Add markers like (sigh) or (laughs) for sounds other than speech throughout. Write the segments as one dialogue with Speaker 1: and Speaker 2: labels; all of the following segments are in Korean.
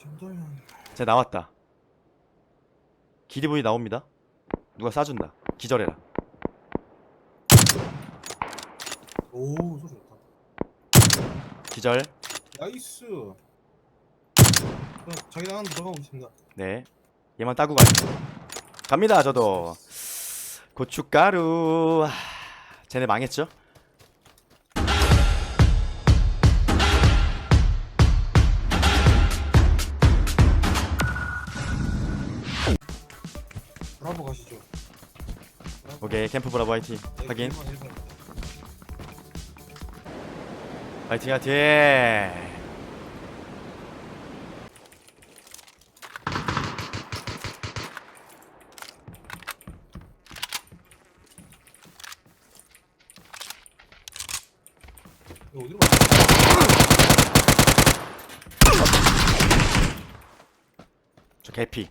Speaker 1: 정도면
Speaker 2: 제 나왔다. 기리보이 나옵니다. 누가 쏴준다. 기절해라.
Speaker 1: 오 소리 좋다
Speaker 2: 기절.
Speaker 1: 나이스 자기 나가는 들어가고 있습니다
Speaker 2: 네. 얘만 따고 갈게요. 갑니다, 저도. 고춧가루. 하, 쟤네 망했죠?
Speaker 1: 보 가시죠 브라보.
Speaker 2: 오케이, 캠프 브라보 화이팅.
Speaker 1: 네,
Speaker 2: 확인.
Speaker 1: 1번, 1번.
Speaker 2: 화이팅, 화이팅.
Speaker 1: 이거 어디로 가?
Speaker 2: 저 개피.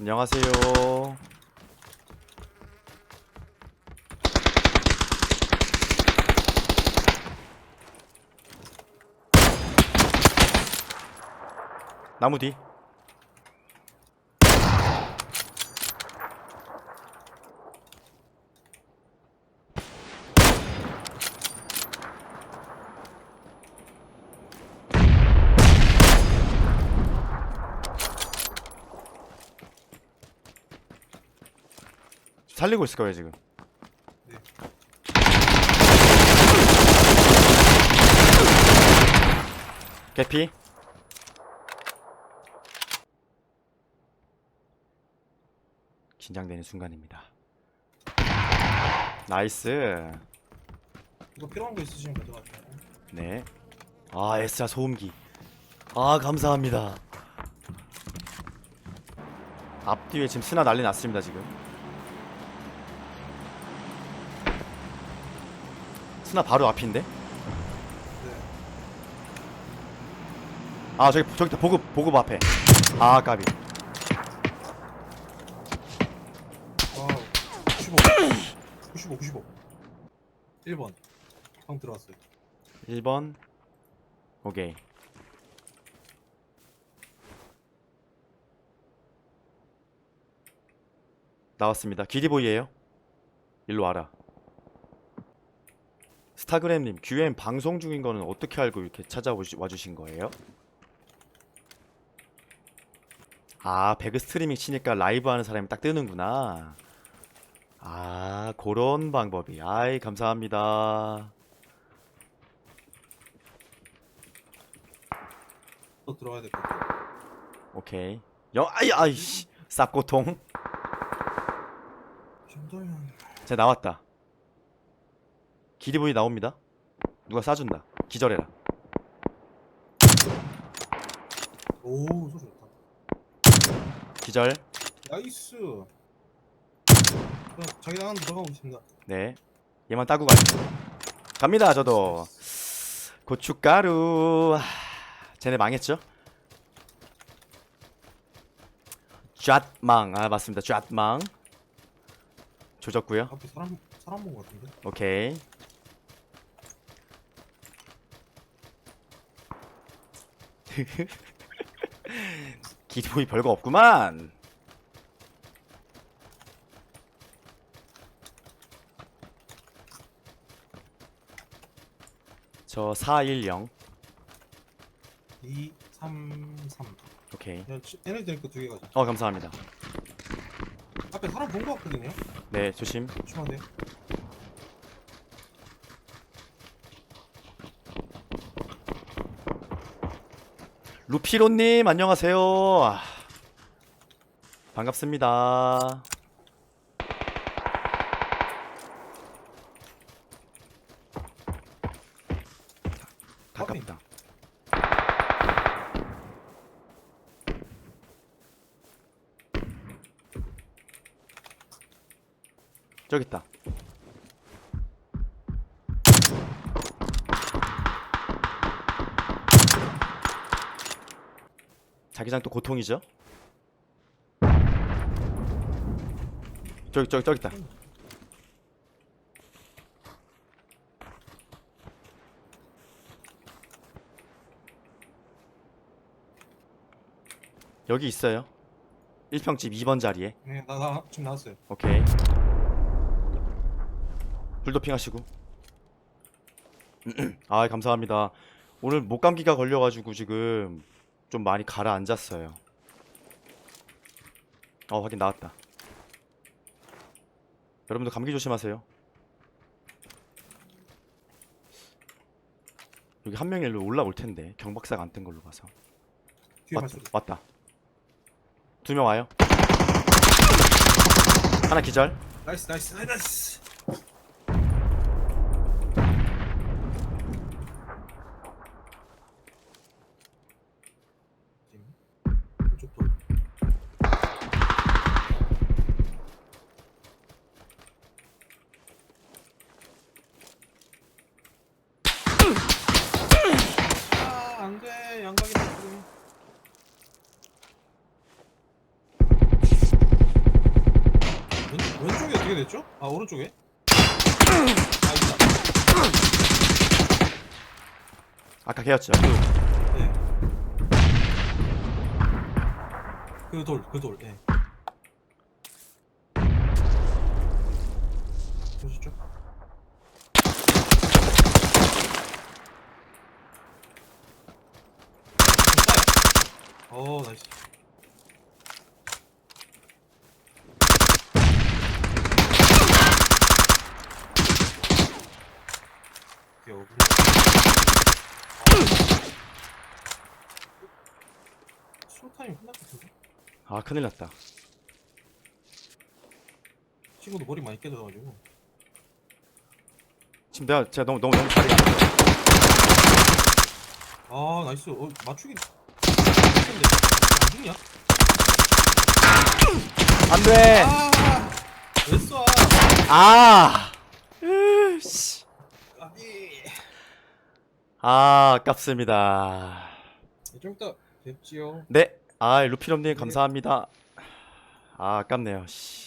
Speaker 2: 안녕하세요. 나무 뒤. 살리고 있을 거예요 지금.
Speaker 1: 네.
Speaker 2: 개피. 긴장되는 순간입니다. 나이스.
Speaker 1: 이거 필요한 거 있으시면 가져가세요
Speaker 2: 네. 아 에스라 소음기. 아 감사합니다. 앞뒤에 지금 스나 난리 났습니다 지금. 스나 바로 앞인데? 네아 저기 저기. 보급 보급 앞에. 아 까비.
Speaker 1: 와우 95 95 95 1번 형 들어왔어요
Speaker 2: 1번. 오케이. 나왔습니다. 기리보이에요. 일로 와라. 스타그램님, QM 방송 중인 거는 어떻게 알고 이렇게 찾아와 주신 거예요? 아, 배그 스트리밍 치니까 라이브 하는 사람이 딱 뜨는구나. 아, 그런 방법이. 아이, 감사합니다.
Speaker 1: 또 들어가야 될 것 같아요
Speaker 2: 오케이. 여, 아이, 아이씨. 쌉고통.
Speaker 1: 이 정도면
Speaker 2: 제 나왔다. 기리보이 나옵니다. 누가 쏴준다. 기절해라.
Speaker 1: 오 소리 좋다
Speaker 2: 기절.
Speaker 1: 나이스 그럼 자기 나가는 들어가고 있습니다
Speaker 2: 네. 얘만 따고 갈게요. 갑니다, 저도. 고춧가루. 하, 쟤네 망했죠? 잣망. 아, 맞습니다. 잣망. 조졌고요.
Speaker 1: 앞에 사람 사람 본것 같은데
Speaker 2: 오케이. (laughs) 기분이 별거 없구만. 저 410.
Speaker 1: 2 3 3
Speaker 2: 오케이.
Speaker 1: 그냥 치- 에너지 드링크 두개 가자
Speaker 2: 어, 감사합니다.
Speaker 1: 앞에 사람 본것 같거든요
Speaker 2: 네, 조심.
Speaker 1: 조심하세요
Speaker 2: 루피로님, 안녕하세요. 반갑습니다. 가깝다. 저기 있다. 자기장 또 고통이죠? 저기 저기 저기 있다. 여기 있어요? 1평집 2번 자리에?
Speaker 1: 네, 나, 나 지금 나왔어요.
Speaker 2: 오케이. 불도핑 하시고. (clears throat) 아 감사합니다. 오늘 목감기가 걸려가지고 지금 좀 많이 가라앉았어요. 어, 확인 나왔다. 여러분들 감기 조심하세요. 여기 한 명이 일로 올라올 텐데 경박사가 안 뜬 걸로 봐서.
Speaker 1: 뒤에
Speaker 2: 왔,
Speaker 1: 발소리.
Speaker 2: 왔다. 두 명 와요. 하나 기절.
Speaker 1: 나이스, 나이스, 나이스. 양각이다, 지금. 왼, 왼쪽이 어떻게 됐죠? 아, 오른쪽에? 아, 있다.
Speaker 2: 아까 걔였죠.
Speaker 1: 네. 그 돌, 그 돌, 예. 보시죠. 어, 나이스. 쇼타임 끝날 것 같은데?
Speaker 2: 아 큰일 났다.
Speaker 1: 친구도 머리 많이 깨져가지고
Speaker 2: 지금 내가 제가 너무 너무 너무 좋아.
Speaker 1: 아 나이스 어 맞추기 안 죽냐?
Speaker 2: 안 돼.
Speaker 1: 아 왜 쏴?
Speaker 2: 아. 으씨.
Speaker 1: 아니
Speaker 2: 아 아깝습니다.
Speaker 1: 좀 이따 뵙지요
Speaker 2: 네. 아 루피럼님 감사합니다. 아 아깝네요. 씨.